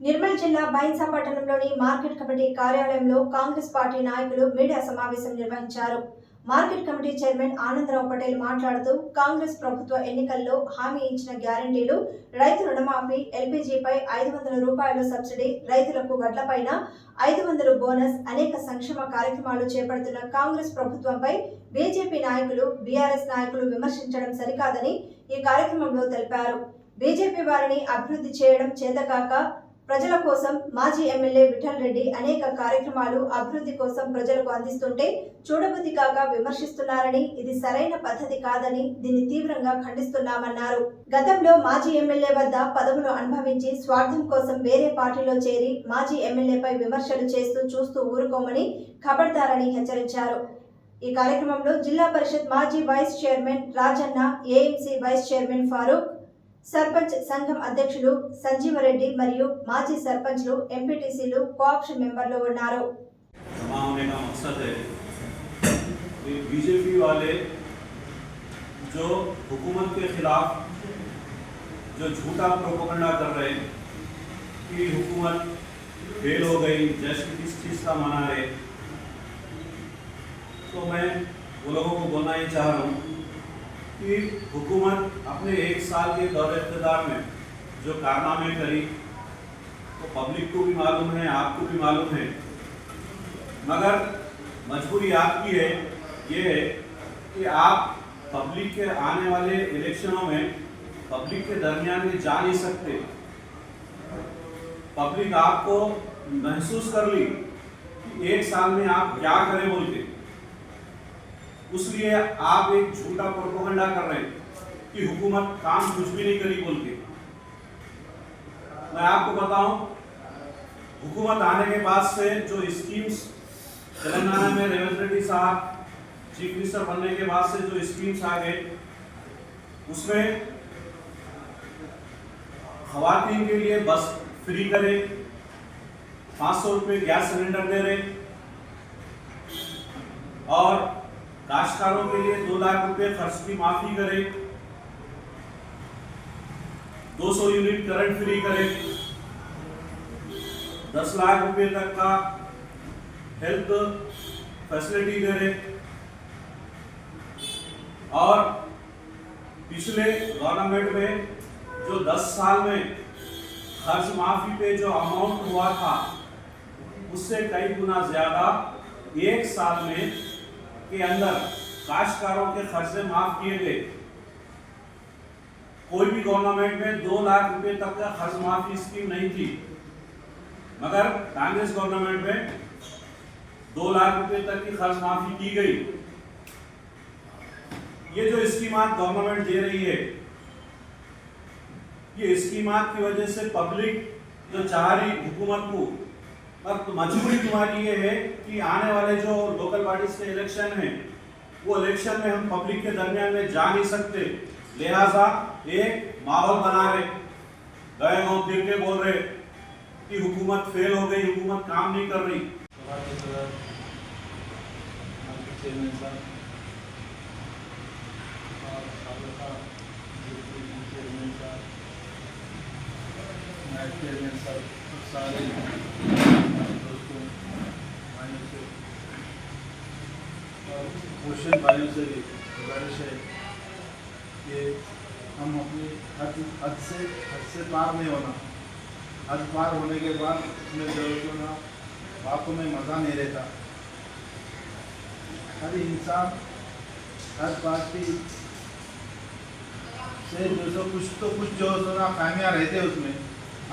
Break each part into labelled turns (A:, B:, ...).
A: నిర్మల్ జిల్లా బైన్సా పట్టణంలోని market committee కార్యాలయంలో కాంగ్రెస్ పార్టీ నాయకులు మీడియా సమావేశం నిర్వహించారు. Market committee chairman Anandrao Patel మాట్లాడుతూ కాంగ్రెస్ ప్రభుత్వ ఎన్నికల్లో హామీ ఇచ్చిన గ్యారంటీలు రైతు రుణమాఫీ ఎల్పీజీపై ఐదు వందల రూపాయల సబ్సిడీ రైతులకు వడ్లపైన ఐదు వందలు బోనస్ అనేక సంక్షేమ కార్యక్రమాలు చేపడుతున్న కాంగ్రెస్ ప్రభుత్వంపై బీజేపీ నాయకులు బీఆర్ఎస్ నాయకులు విమర్శించడం సరికాదని ఈ కార్యక్రమంలో తెలిపారు. బీజేపీ వారిని అభివృద్ధి చేయడం చేతకాక ప్రజల కోసం మాజీ ఎమ్మెల్యే విఠల్ రెడ్డి అనేక కార్యక్రమాలు అభివృద్ధి కోసం ప్రజలకు అందిస్తుంటే చూడబుద్ధి కాక విమర్శిస్తున్నారని ఇది సరైన పద్ధతి కాదని దీన్ని తీవ్రంగా ఖండిస్తున్నామన్నారు. గతంలో మాజీ ఎమ్మెల్యే వద్ద పదవులు అనుభవించి స్వార్థం కోసం వేరే పార్టీలో చేరి మాజీ ఎమ్మెల్యేపై విమర్శలు చేస్తూ చూస్తూ ఊరుకోమని ఖబర్దారని హెచ్చరించారు. ఈ కార్యక్రమంలో జిల్లా పరిషత్ మాజీ vice chairman Rajanna AMC vice chairman Farooq sarpanch సంఘం అధ్యక్షులు సంజీవరెడ్డి మరియు మాజీ సర్పంచ్లు ఎంపీటీసీలు కోఆప్షన్ మెంబర్లు ఉన్నారు
B: जमा होने का मकसद है कि बीजेपी वाले जो हुकूमत के खिलाफ जो झूठा प्रोपोगंडा कर रहे हैं कि हुकूमत फेल हो गई जश्न किस चीज़ का मना रहे तो मैं वो लोगों को बोलना ही चाह रहा हूँ कि हुकूमत अपने एक साल के दौर इकतदार में जो कारनामे करी तो पब्लिक को भी मालूम है, आपको भी मालूम है। मगर मजबूरी आपकी है, ये है कि आप पब्लिक के आने वाले इलेक्शनों में पब्लिक के दरमियान में जा नहीं सकते। पब्लिक आपको महसूस कर ली कि एक साल में आप क्या करें बोल के। उसलिए आप एक झूठा प्रोपोगंडा कर रहे हैं कि हुकूमत काम कुछ भी नहीं करी बोल के मैं आपको बताऊँ, हुकूमत आने के बाद से जो स्कीम्स तेलंगाना में रेवंत रेड्डी साहब, चीफ मिनिस्टर बनने के बाद से जो स्कीम्स आ गए, उसमें खातन के लिए बस फ्री करे, पाँच सौ रुपये गैस सिलेंडर दे रहे, और काश्तकारों के लिए दो लाख रुपए खर्च की माफ़ी करे। 200 यूनिट करंट फ्री करे। 10 लाख रुपए तक का हेल्थ फैसिलिटी रहे और पिछले गवर्नमेंट में जो 10 साल में खर्च माफ़ी पे जो अमाउंट हुआ था, उससे कई गुना ज़्यादा एक साल में के अंदर काश्तकारों के खर्चे माफ़ किए गए। कोई भी गवर्नमेंट में दो लाख रुपए तक का खर्च माफ़ी स्कीम नहीं थी। मगर कांग्रेस गवर्नमेंट में दो लाख रुपए तक की खर्च माफ़ी की गई। ये जो स्कीमात गवर्नमेंट दे रही है, ये स्कीमात की वजह से पब्लिक जो चाह रही हुकूमत को तो मजबूरी तुम्हारी ये है कि आने वाले जो लोकल बॉडीज के इलेक्शन है, वो इलेक्शन में हम पब्लिक के दरमियान में जा नहीं सकते। लिहाजा एक माहौल बना रहे। गए गाँव के बोल रहे कि हुकूमत फेल हो गई, हुकूमत काम नहीं कर रही।
C: सभा के सदस्य मार्केट चेयरमैन साहब और तालुका डिप्टी चेयरमैन साहब नायब चेयरमैन साहब और सारे हमारे दोस्तों भाइयों से क्वेश्चन भाइयों से भी गुजारिश है कि हम अपनी हद हद से हद से पार नहीं होना। हद पार होने के बाद उसमें जरूरतों ना, बातों में मज़ा नहीं रहता। हर इंसान, हर पार्टी से जो सो कुछ तो कुछ जो सो ना खामियाँ रहते हैं उसमें।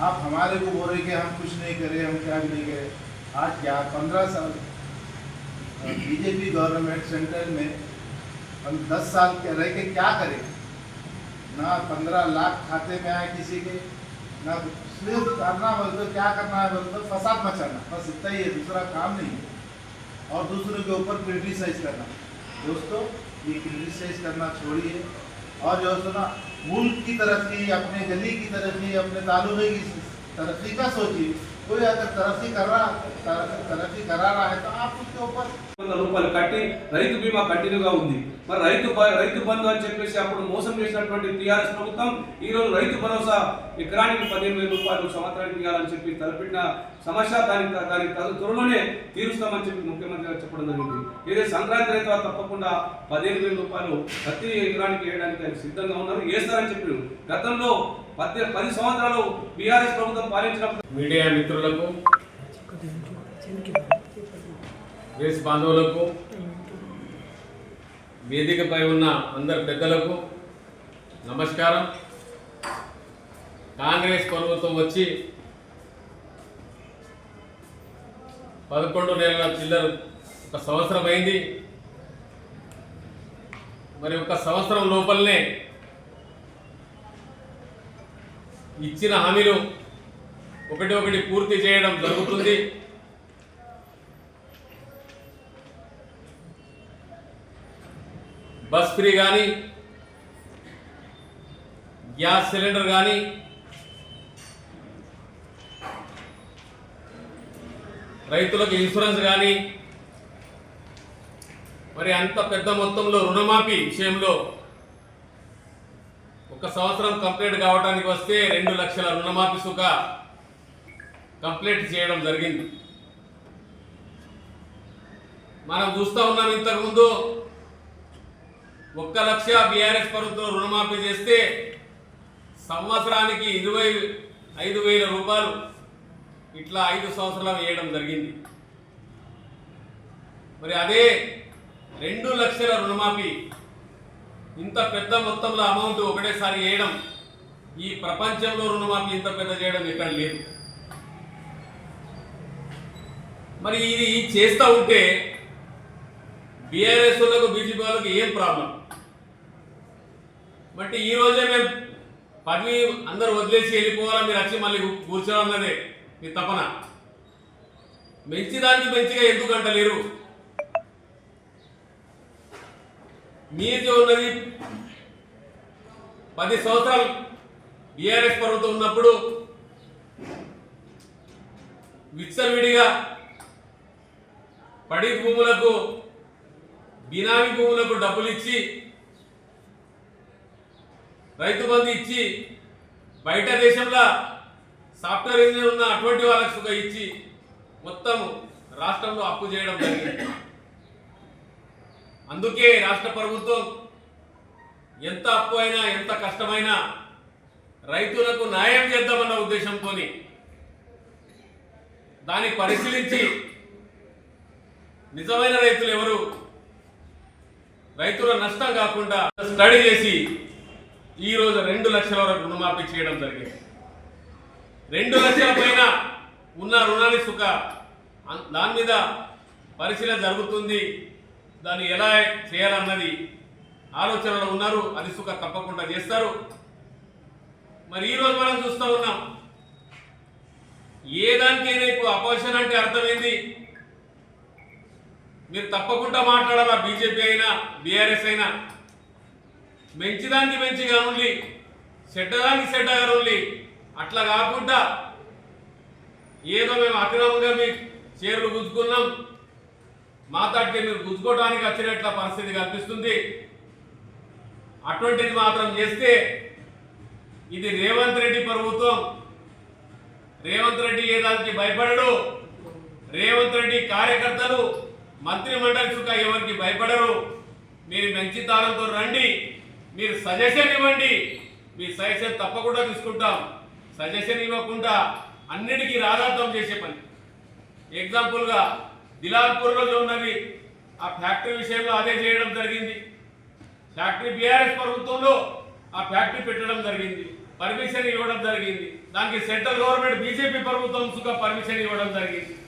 C: आप हमारे को बोल रहे कि हम कुछ नहीं करें, हम क्या भी नहीं करें। आज क्या, पंद्रह साल बीजेपी गवर्नमेंट सेंट्रल में हम दस साल के रह के क्या करें? ना पंद्रह लाख खाते में आए किसी के, ना सिर्फ़ करना बोल तो क्या करना है बोल तो फसाद मचाना, बस इतना ही है, दूसरा काम नहीं है। और दूसरों के ऊपर क्रिटिसाइज करना। दोस्तों, ये क्रिटिसाइज करना छोड़िए। और जो है ना, मुल्क की तरक्की अपने गली की तरक्की अपने तालुके की तरक्की का सोचिए? कोई अगर तरक्की कर रहा तरक्की करा रहा है तो आप उसके ऊपर
B: రూపాయలు కట్టి రైతు బీమా కంటిన్యూగా ఉంది. మరి రైతు బ- రైతు బంధు అని చెప్పేసి అప్పుడు మోసం చేసినటువంటి టీఆర్ఎస్ ప్రభుత్వం ఈ రోజు రైతు భరోసా ఎకరానికి పదిహేను వేల రూపాయలు సంవత్సరానికి ఇవ్వాలని చెప్పి తలపెట్టిన సమస్య దాని దాని తదు- త్వరలోనే తీరుస్తామని చెప్పి ముఖ్యమంత్రి గారు చెప్పడం జరిగింది. ఏదైతే సంక్రాంతి రైతు తప్పకుండా పదిహేను వేల రూపాయలు ప్రతి ఎకరానికి వేయడానికి ఆయన సిద్ధంగా ఉన్నారు. వేస్తారని చెప్పారు. గతంలో పద్దె పది సంవత్సరాలు బీఆర్ఎస్ ప్రభుత్వం పాలించినప్పుడు
D: మీడియా మిత్రులకు ప్రెస్ బాంధవులకు వేదికపై ఉన్న అందరి పెద్దలకు నమస్కారం. కాంగ్రెస్ ప్రభుత్వం వచ్చి పదకొండు నెలల చిల్లర ఒక సంవత్సరం అయింది. మరి ఒక సంవత్సరం లోపలనే ఇచ్చిన హామీలు ఒకటి ఒకటి పూర్తి చేయడం జరుగుతుంది. బస్ ఫ్రీ కానీ గ్యాస్ సిలిండర్ కానీ రైతులకు ఇన్సూరెన్స్ కానీ మరి అంత పెద్ద మొత్తంలో రుణమాఫీ విషయంలో ఒక సంవత్సరం కంప్లీట్ కావడానికి వస్తే రెండు లక్షల రుణమాఫీ సుఖ కంప్లీట్ చేయడం జరిగింది. మనం చూస్తూ ఉన్నాం ఇంతకుముందు ఒక్క లక్ష బీఆర్ఎస్ ప్రభుత్వం రుణమాఫీ చేస్తే సంవత్సరానికి ఇరవై ఐదు వేల రూపాయలు ఇట్లా ఐదు సంవత్సరాలు వేయడం జరిగింది. మరి అదే రెండు లక్షల రుణమాఫీ ఇంత పెద్ద మొత్తంలో అమౌంట్ ఒకటేసారి వేయడం ఈ ప్రపంచంలో రుణమాఫీ ఇంత పెద్ద చేయడం ఇక్కడ లేదు. మరి ఇది చేస్తూ ఉంటే బీఆర్ఎస్ వాళ్ళకు బీజేపీ వాళ్ళకు ఏం ప్రాబ్లం? బట్ ఈ రోజే మేము పదవి అందరూ వదిలేసి వెళ్ళిపోవాలని మీరు వచ్చి మళ్ళీ కూర్చోవాలన్నదే మీ తపన. మంచిదానికి మంచిగా ఎందుకు అంటలేరు మీతో ఉన్నది పది సంవత్సరాలు బీఆర్ఎస్ ప్రభుత్వం ఉన్నప్పుడు విచ్చలవిడిగా పడి భూములకు బినామీ భూములకు డబ్బులు ఇచ్చి రైతు బంధు ఇచ్చి బయట దేశంలో సాఫ్ట్వేర్ ఇంజనీర్ ఉన్న అటువంటి వాళ్ళకు సుఖ ఇచ్చి మొత్తం రాష్ట్రంలో అప్పు చేయడం జరిగింది. అందుకే రాష్ట్ర ప్రభుత్వం ఎంత అప్పు అయినా ఎంత కష్టమైనా రైతులకు న్యాయం చేద్దామన్న ఉద్దేశంతో దాన్ని పరిశీలించి నిజమైన రైతులు ఎవరు? రైతుల నష్టం కాకుండా స్టడీ చేసి ఈ రోజు రెండు లక్షల వరకు రుణమాఫీ చేయడం జరిగింది. రెండు లక్షల పైన ఉన్న రుణాన్ని సుఖ దాని మీద పరిశీలన జరుగుతుంది. దాన్ని ఎలా చేయాలన్నది ఆలోచనలో ఉన్నారు. అది సుఖ తప్పకుండా చేస్తారు. మరి ఈ రోజు మనం చూస్తూ ఉన్నాం. ఏ దానికైనా ఇప్పుడు అపోజిషన్ అంటే అర్థమైంది. మీరు తప్పకుండా మాట్లాడాలా? బీజేపీ అయినా బీఆర్ఎస్ అయినా? మంచిదానికి మంచిగా ఉండి చెడ్డదానికి చెడ్డగా ఉండి అట్లా కాకుండా ఏదో మేము అక్రమంగా మీ చీరలు గుంజుకున్నాం. మాట్లాడితే మీరు గుంజుకోవడానికి వచ్చినట్ల పరిస్థితి కనిపిస్తుంది అటువంటిది మాత్రం చేస్తే ఇది రేవంత్ రెడ్డి ప్రభుత్వం. రేవంత్ రెడ్డి ఏ దానికి భయపడడు? రేవంత్ రెడ్డి కార్యకర్తలు మంత్రి మండలి చుక్క ఎవరికి భయపడరు? మీరు మంచితనంతో రండి. మీరు సజెషన్ ఇవ్వండి. మీ సజెషన్ తప్పకుండా తీసుకుంటాం. సజెషన్ ఇవ్వకుండా అన్నిటికీ రాధార్థం చేసే పని. ఎగ్జాంపుల్గా దిలాల్పూర్లో ఉన్నది. ఆ ఫ్యాక్టరీ విషయంలో అదే చేయడం జరిగింది. ఫ్యాక్టరీ బీఆర్ఎస్ ప్రభుత్వంలో ఆ ఫ్యాక్టరీ పెట్టడం జరిగింది. పర్మిషన్ ఇవ్వడం జరిగింది. దానికి సెంట్రల్ గవర్నమెంట్ బీజేపీ ప్రభుత్వం సుఖ పర్మిషన్ ఇవ్వడం జరిగింది.